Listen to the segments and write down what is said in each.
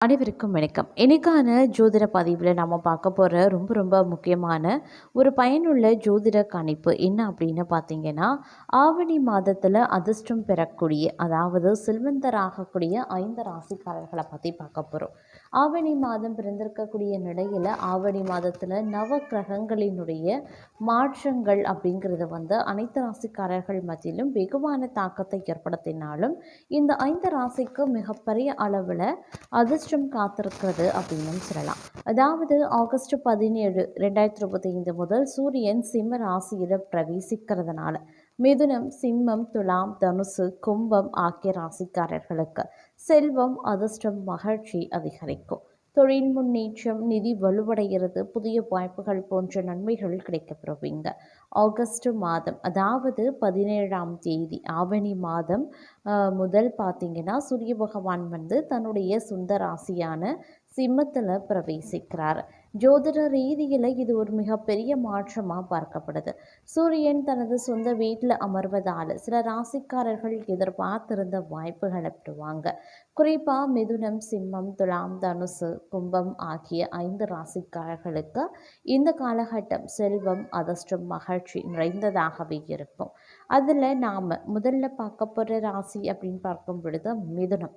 அனைவருக்கும் வணக்கம். இன்னைக்கான ஜோதிட பதிவில் நம்ம பார்க்க போகிற ரொம்ப ரொம்ப முக்கியமான ஒரு பயனுள்ள ஜோதிட கணிப்பு என்ன அப்படின்னு பார்த்தீங்கன்னா ஆவணி மாதத்தில் அதிர்ஷ்டம் பெறக்கூடிய அதாவது செல்வந்தராகக்கூடிய ஐந்து ராசிக்காரர்களை பற்றி பார்க்க போகிறோம் ஆவணி மாதம் பிறந்திருக்கக்கூடிய நிலையில் ஆவணி மாதத்தில் நவ கிரகங்களினுடைய மாற்றங்கள் அப்படிங்கிறது வந்து அனைத்து ராசிக்காரர்கள் மத்தியிலும் வெகுவான தாக்கத்தை ஏற்படுத்தினாலும் இந்த ஐந்து ராசிக்கு மிகப்பெரிய அளவில் அதிர்ஷ்டம் காத்திருக்கிறது அப்படின்னும் சொல்லலாம். அதாவது ஆகஸ்ட் பதினேழு ரெண்டாயிரத்தி இருபத்தி ஐந்து முதல் சூரியன் சிம்ம ராசியில் பிரவேசிக்கிறதுனால மிதுனம் சிம்மம் துலாம் தனுசு கும்பம் ஆகிய ராசிக்காரர்களுக்கு செல்வம் அதிர்ஷ்டம் மகிழ்ச்சி அதிகரிக்கும். தொழில் முன்னேற்றம் நிதி வலுவடைகிறது புதிய வாய்ப்புகள் போன்ற நன்மைகள் கிடைக்கப்பெறுவீங்க. ஆகஸ்ட் மாதம் அதாவது பதினேழாம் தேதி ஆவணி மாதம் முதல் பார்த்தீங்கன்னா சூரிய பகவான் வந்து தன்னுடைய சொந்த ராசியான சிம்மத்தில் பிரவேசிக்கிறார். ஜோதிட ரீதியில் இது ஒரு மிகப்பெரிய மாற்றமாக பார்க்கப்படுது. சூரியன் தனது சொந்த வீட்டில் அமர்வதால் சில ராசிக்காரர்கள் எதிர்பார்த்திருந்த வாய்ப்புகளை பெறுவாங்க. குறிப்பாக மிதுனம் சிம்மம் துலாம் தனுசு கும்பம் ஆகிய ஐந்து ராசிக்காரர்களுக்கு இந்த காலகட்டம் செல்வம் அதிர்ஷ்டம் மகிழ்ச்சி நிறைந்ததாகவே இருக்கும். அதில் நாம் முதல்ல பார்க்க போகிற ராசி அப்படின்னு பார்க்கும் பொழுது மிதுனம்.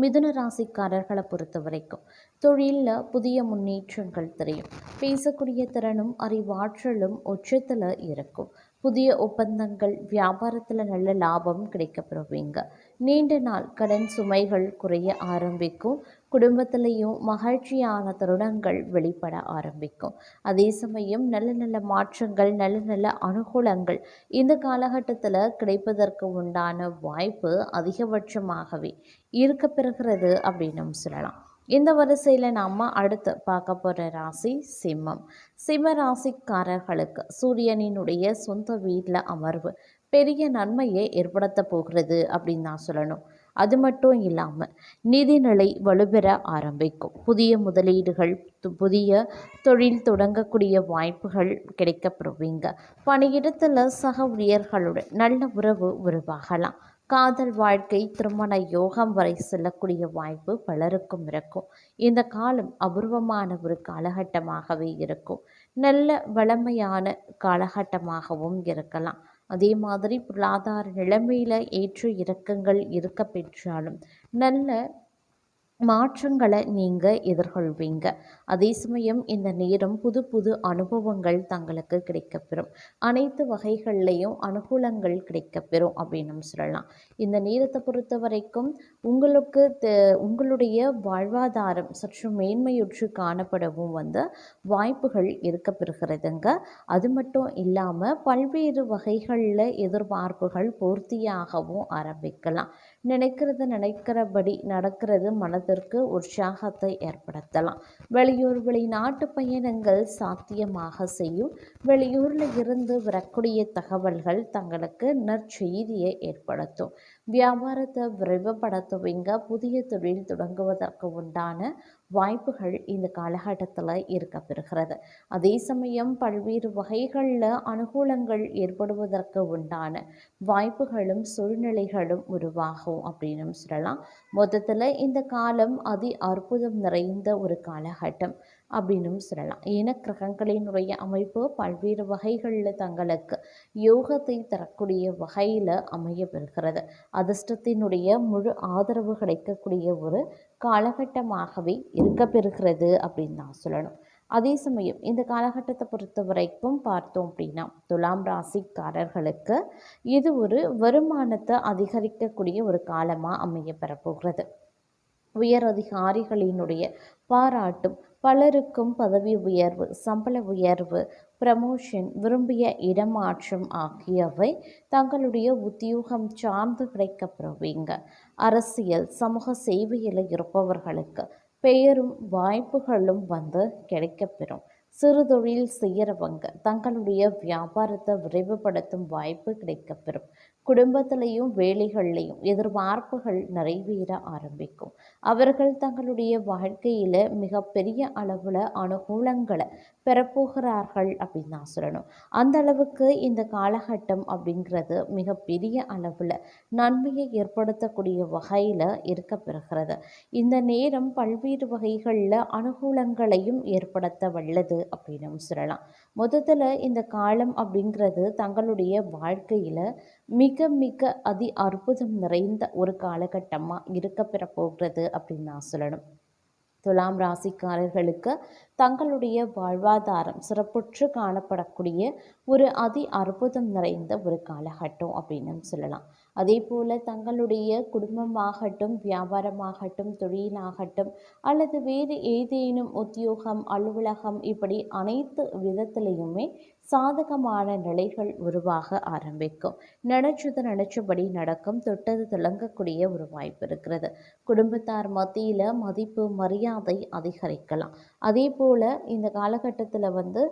மிதுன ராசிக்காரர்களை பொறுத்த வரைக்கும் தொழிலில் புதிய முன்னேற்றங்கள் தெரியும். பேசக்கூடிய திறனும் அறிவாற்றலும் உச்சத்தில் இருக்கும். புதிய ஒப்பந்தங்கள் வியாபாரத்தில் நல்ல லாபம் கிடைக்கப்பெறுவீங்க. நீண்ட நாள் கடன் சுமைகள் குறைய ஆரம்பிக்கும். குடும்பத்திலையும் மகிழ்ச்சியான தருணங்கள் வெளிப்பட ஆரம்பிக்கும். அதே சமயம் நல்ல நல்ல மாற்றங்கள் நல்ல நல்ல அனுகூலங்கள் இந்த காலகட்டத்தில் கிடைப்பதற்கு உண்டான வாய்ப்பு அதிகபட்சமாகவே இருக்க பெறுகிறது அப்படின்னும் சொல்லலாம். இந்த வரிசையில் நாம் அடுத்து பார்க்க போகிற ராசி சிம்மம். சிம்ம ராசிக்காரர்களுக்கு சூரியனினுடைய சொந்த வீட்டில் அமர்வு பெரிய நன்மையை ஏற்படுத்த போகிறது அப்படின்னு நான் சொல்லணும். அது மட்டும் இல்லாமல் நிதிநிலை வலுப்பெற ஆரம்பிக்கும். புதிய முதலீடுகள் புதிய தொழில் தொடங்கக்கூடிய வாய்ப்புகள் கிடைக்கப்படுவீங்க. பணியிடத்தில் சக ஊழியர்களுடன் நல்ல உறவு உருவாகலாம். காதல் வாழ்க்கை திருமண யோகம் வரை செல்லக்கூடிய வாய்ப்பு பலருக்கும் இருக்கும். இந்த காலம் அபூர்வமான ஒரு காலகட்டமாகவே இருக்கும். நல்ல வளமையான காலகட்டமாகவும் இருக்கலாம். அதே மாதிரி பொருளாதார நிலைமையில் ஏற்ற இறக்கங்கள் இருக்க பெற்றாலும் நல்ல மாற்றங்களை நீங்கள் எதிர்கொள்வீங்க. அதே சமயம் இந்த நேரம் புது புது அனுபவங்கள் தங்களுக்கு கிடைக்கப்பெறும். அனைத்து வகைகள்லையும் அனுகூலங்கள் கிடைக்கப்பெறும் அப்படின்னு சொல்லலாம். இந்த நேரத்தை பொறுத்த வரைக்கும் உங்களுக்கு உங்களுடைய வாழ்வாதாரம் சற்று மேன்மையுற்று காணப்படவும் வந்து வாய்ப்புகள் இருக்கப்பெறுகிறதுங்க. அது மட்டும் இல்லாமல் பல்வேறு வகைகளில் எதிர்பார்ப்புகள் பூர்த்தியாகவும் ஆரம்பிக்கலாம். நினைக்கிறது நினைக்கிறபடி நடக்கிறது மன மனதிற்கு உற்சாகத்தை ஏற்படுத்தலாம். வெளியூர் வெளிநாட்டு பயணங்கள் சாத்தியமாக செய்யும். வெளியூரில் இருந்து வரக்கூடிய தகவல்கள் தங்களுக்கு நற்செய்தியை ஏற்படுத்தும். வியாபாரத்தை விரைவுபடுத்துவீங்க புதிய தொழில் தொடங்குவதற்கு உண்டான வாய்ப்புகள் இந்த காலகட்டத்தில் இருக்கப்பெறுகிறது. அதே சமயம் பல்வேறு வகைகளில் அனுகூலங்கள் ஏற்படுவதற்கு உண்டான வாய்ப்புகளும் சூழ்நிலைகளும் உருவாகும் அப்படின்னு சொல்லலாம். மொத்தத்தில் இந்த காலம் அதி அற்புதம் நிறைந்த ஒரு காலகட்டம். அப்படின்னும் சொல்லலாம். ஏன கிரகங்களினுடைய அமைப்பு பல்வேறு வகைகளில் தங்களுக்கு யோகத்தை தரக்கூடிய வகையில் அமைய பெறுகிறது அதிர்ஷ்டத்தினுடைய முழு ஆதரவு கிடைக்கக்கூடிய ஒரு காலகட்டமாகவே இருக்கப்பெறுகிறது அப்படின்னு நான் சொல்லணும். அதே சமயம் இந்த காலகட்டத்தை பொறுத்த வரைக்கும் பார்த்தோம் அப்படின்னா துலாம் ராசிக்காரர்களுக்கு இது ஒரு வருமானத்தை அதிகரிக்கக்கூடிய ஒரு காலமாக அமைய பெறப்போகிறது உயர் அதிகாரிகளினுடைய பாராட்டும் பலருக்கும் பதவி உயர்வு சம்பள உயர்வு ப்ரமோஷன் விரும்பிய இடமாற்றம் ஆகியவை தங்களுடைய உத்தியோகம் சார்ந்து கிடைக்கப்பெறுவீங்க அரசியல் சமூக சேவையில் இருப்பவர்களுக்கு பெயரும் வாய்ப்புகளும் வந்து கிடைக்கப்பெறும். சிறு தொழில் செய்கிறவங்க தங்களுடைய வியாபாரத்தை விரைவுபடுத்தும் வாய்ப்பு கிடைக்கப்பெறும். குடும்பத்திலையும் வேலைகள்லையும் எதிர்பார்ப்புகள் நிறைவேற ஆரம்பிக்கும். அவர்கள் தங்களுடைய வாழ்க்கையில் மிகப்பெரிய அளவில் அனுகூலங்களை பெறப்போகிறார்கள் அப்படின்னு தான் சொல்லணும். அந்த அளவுக்கு இந்த காலகட்டம் அப்படிங்கிறது மிகப்பெரிய அளவில் நன்மையை ஏற்படுத்தக்கூடிய வகையில் இருக்க பெறுகிறது இந்த நேரம் பல்வேறு வகைகளில் அனுகூலங்களையும் ஏற்படுத்த வல்லது அப்படின்னு சொல்லலாம். மொத்தத்தில் இந்த காலம் அப்படிங்கிறது தங்களுடைய வாழ்க்கையில் மிக மிக அதி அற்புதம் நிறைந்த ஒரு காலகட்டமாக இருக்க பெற போகிறது அப்படின்னு நான் சொல்லணும். துலாம் ராசிக்காரர்களுக்கு தங்களுடைய வாழ்வாதாரம் சிறப்புற்று காணப்படக்கூடிய ஒரு அதி அற்புதம் நிறைந்த ஒரு காலகட்டம் அப்படின்னு சொல்லலாம். அதே போல் தங்களுடைய குடும்பமாகட்டும் வியாபாரமாகட்டும் தொழிலாகட்டும் அல்லது வேறு ஏதேனும் உத்தியோகம் அலுவலகம் இப்படி அனைத்து விதத்திலையுமே சாதகமான நிலைகள் உருவாக ஆரம்பிக்கும். நினைச்சது நினைச்சபடி நடக்கும் தொட்டது தொடங்கக்கூடிய ஒரு வாய்ப்பு இருக்கிறது. குடும்பத்தார் மத்தியில் மதிப்பு மரியாதை அதிகரிக்கலாம். அதே போல் இந்த காலகட்டத்தில் வந்து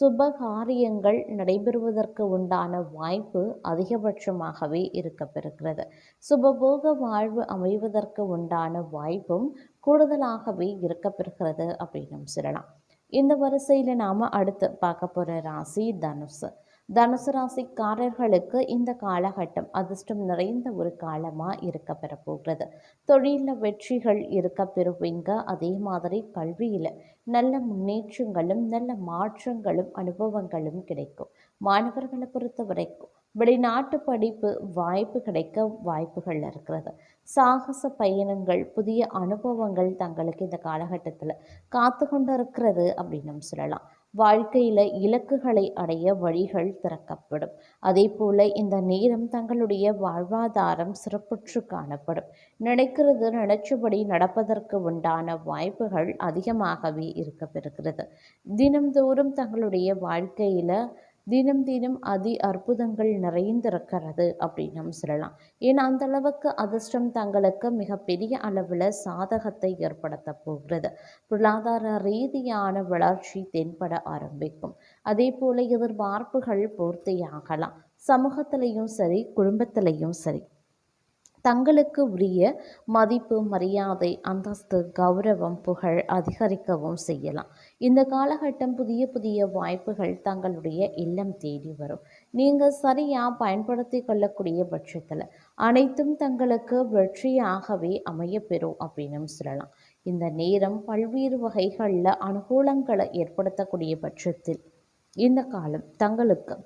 சுப காரியங்கள் நடைபெறுவதற்கு உண்டான வாய்ப்பு அதிகபட்சமாகவே இருக்கப்பெறுகிறது. சுபபோக வாழ்வு அமைவதற்கு உண்டான வாய்ப்பும் கூடுதலாகவே இருக்கப்பெறுகிறது அப்படின்னு சொல்லலாம். இந்த வரிசையில் நாம் அடுத்து பார்க்க போகிற ராசி தனுசு. தனுசு ராசிக்காரர்களுக்கு இந்த காலகட்டம் அதிர்ஷ்டம் நிறைந்த ஒரு காலமாக இருக்க பெறப்போகிறது. தொழிலில் வெற்றிகள் இருக்க பெறுவீங்க. அதே மாதிரி கல்வியில் நல்ல முன்னேற்றங்களும் நல்ல மாற்றங்களும் அனுபவங்களும் கிடைக்கும். மாணவர்களை பொறுத்த வரைக்கும் வெளிநாட்டு படிப்பு வாய்ப்பு கிடைக்க வாய்ப்புகள் இருக்கிறது. சாகச பயணங்கள் புதிய அனுபவங்கள் தங்களுக்கு இந்த காலகட்டத்தில் காத்து கொண்டு இருக்கிறது அப்படின்னு சொல்லலாம். வாழ்க்கையில் இலக்குகளை அடைய வழிகள் திறக்கப்படும். அதே போல் இந்த நேரம் தங்களுடைய வாழ்வாதாரம் சிறப்புற்று காணப்படும். நினைக்கிறது நினைச்சபடி நடப்பதற்கு உண்டான வாய்ப்புகள் அதிகமாகவே இருக்கப்பெறுகிறது. தினம்தோறும் தங்களுடைய வாழ்க்கையில் தினம் தினம் அதி அற்புதங்கள் நிறைந்திருக்கிறது அப்படின்னு சொல்லலாம். ஏன்னா அந்த அளவுக்கு அதிர்ஷ்டம் தங்களுக்கு மிகப்பெரிய அளவில் சாதகத்தை ஏற்படுத்த போகிறது. பொருளாதார ரீதியான வளர்ச்சி தென்பட ஆரம்பிக்கும். அதே போல எதிர்பார்ப்புகள் பூர்த்தியாகலாம். சமூகத்திலையும் சரி குடும்பத்திலையும் சரி. தங்களுக்கு உரிய மதிப்பு மரியாதை அந்தஸ்து கௌரவம் புகழ் அதிகரிக்கவும் செய்யலாம். இந்த காலகட்டம் புதிய புதிய வாய்ப்புகள் தங்களுடைய இல்லம் தேடி வரும். நீங்கள் சரியாக பயன்படுத்தி கொள்ளக்கூடிய பட்சத்தில் அனைத்தும் தங்களுக்கு வெற்றியாகவே அமையப்பெறும் அப்படின்னு சொல்லலாம். இந்த நேரம் பல்வேறு வகைகளில் அனுகூலங்களை ஏற்படுத்தக்கூடிய பட்சத்தில் இந்த காலம் தங்களுக்கு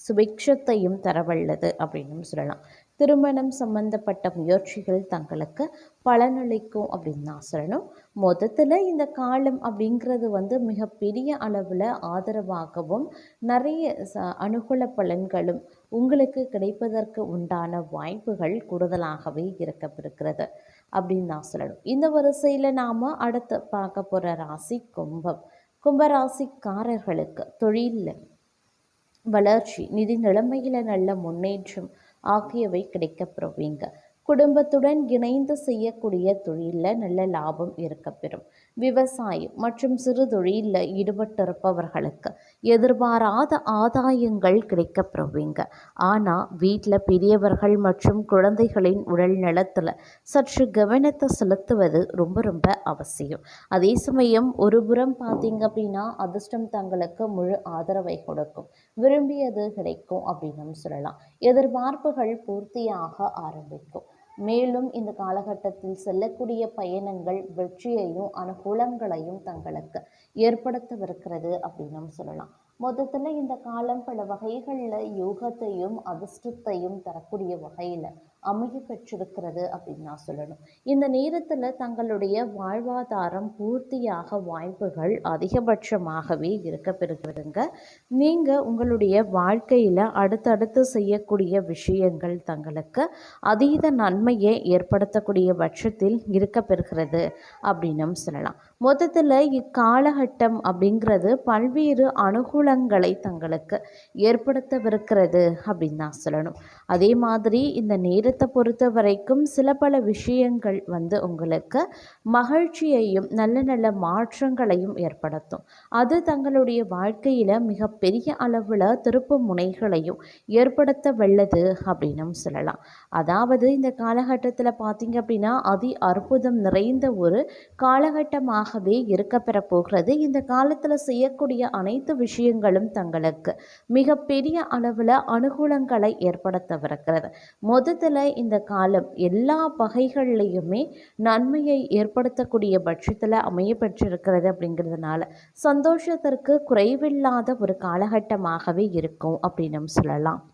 சுபிக்ஷத்தையும் தரவல்லது அப்படின்னு சொல்லலாம். திருமணம் சம்பந்தப்பட்ட முயற்சிகள் தங்களுக்கு பலனளிக்கும் அப்படின்னு நான் சொல்லணும். மொத்தத்தில் இந்த காலம் அப்படிங்கிறது வந்து மிகப்பெரிய அளவில் ஆதரவாகவும் நிறைய ச அனுகூல பலன்களும் உங்களுக்கு கிடைப்பதற்கு உண்டான வாய்ப்புகள் கூடுதலாகவே இருக்கப்பிருக்கிறது அப்படின்னு நான் சொல்லணும். இந்த வரிசையில் நாம் அடுத்து பார்க்க போகிற ராசி கும்பம். கும்பராசிக்காரர்களுக்கு தொழிலில் வளர்ச்சி நிதி நிலைமையில் நல்ல முன்னேற்றம் ஆகியவை கிடைக்கப்பெறுவீங்க குடும்பத்துடன் இணைந்து செய்யக்கூடிய தொழிலில் நல்ல லாபம் இருக்கப்பெறும் விவசாயம் மற்றும் சிறு தொழிலில் ஈடுபட்டிருப்பவர்களுக்கு எதிர்பாராத ஆதாயங்கள் கிடைக்கப்பெறுவீங்க. ஆனால் வீட்டில் பெரியவர்கள் மற்றும் குழந்தைகளின் உடல் நலத்தில் சற்று கவனத்தை செலுத்துவது ரொம்ப ரொம்ப அவசியம். அதே சமயம் ஒரு புறம் பார்த்தீங்க அப்படின்னா அதிர்ஷ்டம் தங்களுக்கு முழு ஆதரவை கொடுக்கும். விரும்பியது கிடைக்கும் அப்படின்னு சொல்லலாம். எதிர்பார்ப்புகள் பூர்த்தியாக ஆரம்பிக்கும். மேலும் இந்த காலகட்டத்தில் செல்லக்கூடிய பயணங்கள் வெற்றியையும் அனுகூலங்களையும் தங்களுக்கு ஏற்படுத்தவிருக்கிறது அப்படின்னு சொல்லலாம். மொத்தத்தில் இந்த காலம் பல வகைகளில் யோகத்தையும் அதிர்ஷ்டத்தையும் தரக்கூடிய வகையில் அமைய பெற்றிருக்கிறது அப்படின்னு நான் சொல்லணும். இந்த நேரத்தில் தங்களுடைய வாழ்வாதாரம் பூர்த்தியாக வாய்ப்புகள் அதிகபட்சமாகவே இருக்க பெறுகிறதுங்க. நீங்கள் உங்களுடைய வாழ்க்கையில் அடுத்தடுத்து செய்யக்கூடிய விஷயங்கள் தங்களுக்கு அதீத நன்மையை ஏற்படுத்தக்கூடிய பட்சத்தில் இருக்க பெறுகிறது அப்படின்னும் சொல்லலாம். மொத்தத்தில் இக்காலகட்டம் அப்படிங்கிறது பல்வேறு அனுகூலங்களை தங்களுக்கு ஏற்படுத்தவிருக்கிறது அப்படின்னு நான் சொல்லணும். அதே மாதிரி இந்த நேரத்தை பொறுத்த வரைக்கும் சில பல விஷயங்கள் வந்து உங்களுக்கு மகிழ்ச்சியையும் நல்ல நல்ல மாற்றங்களையும் ஏற்படுத்தும். அது தங்களுடைய வாழ்க்கையில் மிகப்பெரிய அளவில் திருப்பு முனைகளையும் ஏற்படுத்த வல்லது அப்படின்னும் சொல்லலாம். அதாவது இந்த காலகட்டத்தில் பார்த்தீங்க அப்படின்னா அதி அற்புதம் நிறைந்த ஒரு காலகட்டமாகவே இருக்கப்பெற போகிறது இந்த காலத்தில் செய்யக்கூடிய அனைத்து விஷயங்களும் தங்களுக்கு மிகப்பெரிய அளவில் அனுகூலங்களை ஏற்படுத்தவிருக்கிறது மொத்தத்தில் இந்த காலம் எல்லா பகைகள்லையுமே நன்மையை ஏற்படுத்தக்கூடிய பட்சத்தில் அமைய பெற்றிருக்கிறது அப்படிங்கிறதுனால சந்தோஷத்திற்கு குறைவில்லாத ஒரு காலகட்டமாகவே இருக்கும் அப்படின்னு சொல்லலாம்.